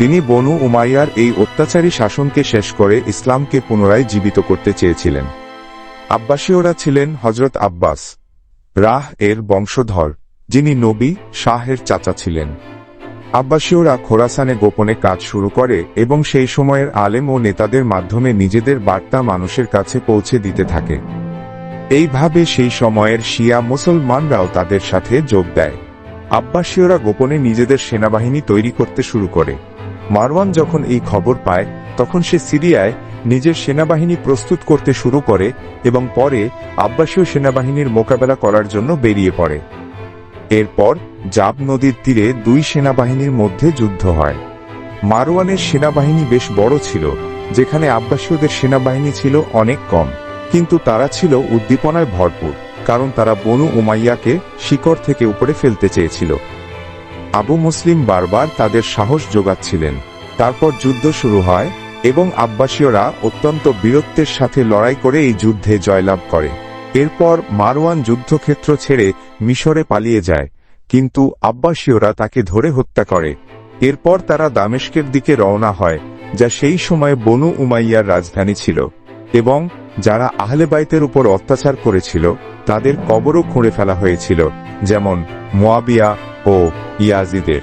তিনি বনু উমাইয়ার এই অত্যাচারী শাসনকে শেষ করে ইসলামকে পুনরায় জীবিত করতে চেয়েছিলেন। আব্বাসীয়রা ছিলেন হজরত আব্বাস, রাহ এর বংশধর, যিনি নবী শাহের চাচা ছিলেন। আব্বাসীয়রা খোরাসানে গোপনে কাজ শুরু করে এবং সেই সময়ের আলেম ও নেতাদের মাধ্যমে নিজেদের বার্তা মানুষের কাছে পৌঁছে দিতে থাকে। এইভাবে সেই সময়ের শিয়া মুসলমানরাও তাদের সাথে যোগ দেয়। আব্বাসীয়রা গোপনে নিজেদের সেনাবাহিনী তৈরি করতে শুরু করে। মারওয়ান যখন এই খবর পায়, তখন সে সিরিয়ায় নিজের সেনাবাহিনী প্রস্তুত করতে শুরু করে এবং পরে আব্বাসীয় সেনাবাহিনীর মোকাবেলা করার জন্য বেরিয়ে পড়ে। এরপর জাব নদীর তীরে দুই সেনাবাহিনীর মধ্যে যুদ্ধ হয়। মারওয়ানের সেনাবাহিনী বেশ বড় ছিল, যেখানে আব্বাসীয়দের সেনাবাহিনী ছিল অনেক কম, কিন্তু তারা ছিল উদ্দীপনায় ভরপুর, কারণ তারা বনু উমাইয়াকে শিকড় থেকে উপরে ফেলতে চেয়েছিল। আবু মুসলিম বারবার তাদের সাহস যোগাচ্ছিলেন। তারপর যুদ্ধ শুরু হয় এবং আব্বাসীয়রা অত্যন্ত বীরত্বের সাথে লড়াই করে এই যুদ্ধে জয়লাভ করে। এরপর মারওয়ান যুদ্ধক্ষেত্র ছেড়ে মিশরে পালিয়ে যায়, কিন্তু আব্বাসীয়রা তাকে ধরে হত্যা করে। এরপর তারা দামেস্কের দিকে রওনা হয়, যা সেই সময় বনু উমাইয়ার রাজধানী ছিল এবং যারা আহলে বাইতের উপর অত্যাচার করেছিল, তাদের কবরও খুঁড়ে ফেলা হয়েছিল, যেমন মোয়াবিয়া ও ইয়াজিদের।